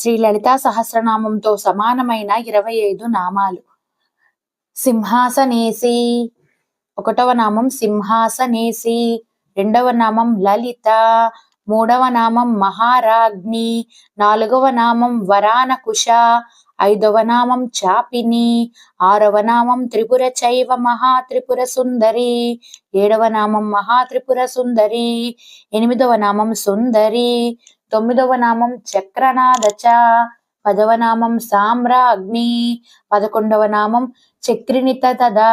శ్రీ లలితా సహస్రనామంతో సమానమైన ఇరవై ఐదు నామాలు. సింహాసనేసి ఒకటవ నామం సింహాసనేసి రెండవ నామం లలిత మూడవ నామం మహారాజ్ని నాలుగవ నామం వరానకుశ ఐదవ నామం చాపిని ఆరవ నామం త్రిపుర చైవ మహాత్రిపుర సుందరి ఏడవ నామం మహాత్రిపుర సుందరి ఎనిమిదవ నామం సుందరి తొమ్మిదవ నామం చక్రనాదచ పదవ నామం సామ్రాగ్ని పదకొండవ నామం చక్రినిత తదా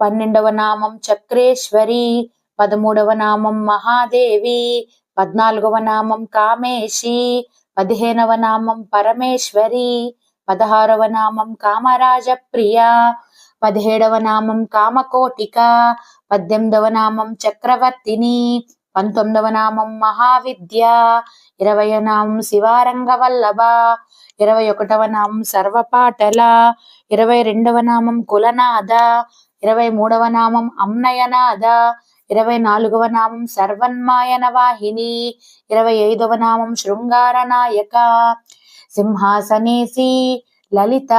పన్నెండవ నామం చక్రేశ్వరి పదమూడవ నామం మహాదేవి పద్నాలుగవ నామం కామేశి పదిహేనవ నామం పరమేశ్వరి పదహారవ నామం కామరాజ ప్రియ పదిహేడవ నామం కామకోటిక పద్దెనిమిదవ నామం చక్రవర్తిని పంతొమ్మిదవ నామం మహావిద్య ఇరవై నామం శివారంగ వల్లభ ఇరవై ఒకటవ నామం సర్వపాటల ఇరవై రెండవ నామం కులనాథ ఇరవై మూడవ నామం అమ్నయనాథ ఇరవై నాలుగవ నామం సర్వన్మాయన వాహిని ఇరవై ఐదవ నామం శృంగార నాయక సింహాసనేసి లలిత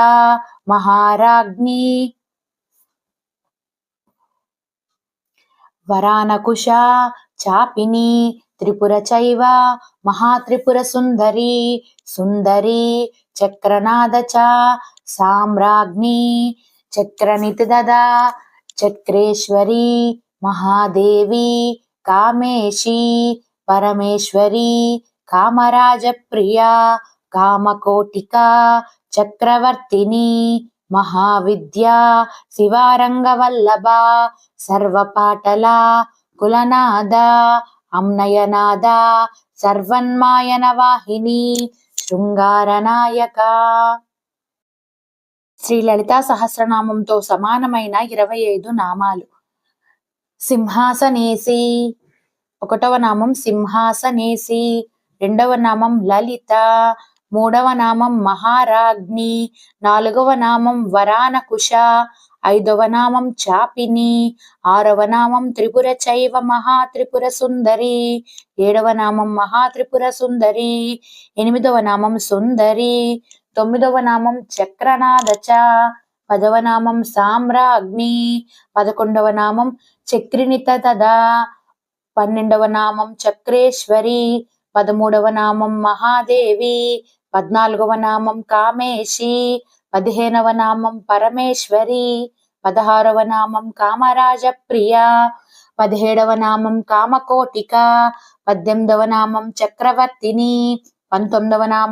మహారాజ్ఞి వరానకుశ చాపిని త్రిపుర చైవ మహాత్రిపుర సుందరి సుందరి చక్రనాద చ సామ్రాజ్ఞి చక్రనితి దదా చక్రేశ్వరి మహాదేవి కామేశి పరమేశ్వరి కామరాజప్రియ కామకోటిక చక్రవర్తిని మహావిద్యా శివారంగవల్లభ సర్వపాటల కులనాద అమ్నయనాద సర్వన్మాయన వాహిని శృంగారనాయక. శ్రీ లలితా సహస్రనామంతో సమానమైన ఇరవై ఐదు నామాలు. సింహాసనేసి ఒకటవ నామం సింహాసనేసి రెండవ నామం లలిత మూడవ నామం మహారాజ్ఞి నాలుగవ నామం వరానకుశ ఐదవ నామం చాపిని ఆరవ నామం త్రిపుర చైవ మహాత్రిపుర సుందరి ఏడవ నామం మహాత్రిపుర సుందరి ఎనిమిదవ నామం సుందరి తొమ్మిదవ నామం చక్రనాథచ పదవ నామం సామ్రాగ్ని పదకొండవ నామం చక్రినిత తదా పన్నెండవ నామం చక్రేశ్వరి పదమూడవ నామం మహాదేవి పద్నాలుగవ నామం కామేశి పదిహేనవ నామం పరమేశ్వరి పదహారవ నామం కామరాజ ప్రియ పదిహేడవ నామం కామకోటిక పద్దెనిమిదవ నామం చక్రవర్తిని పంతొమ్మిదవ నామం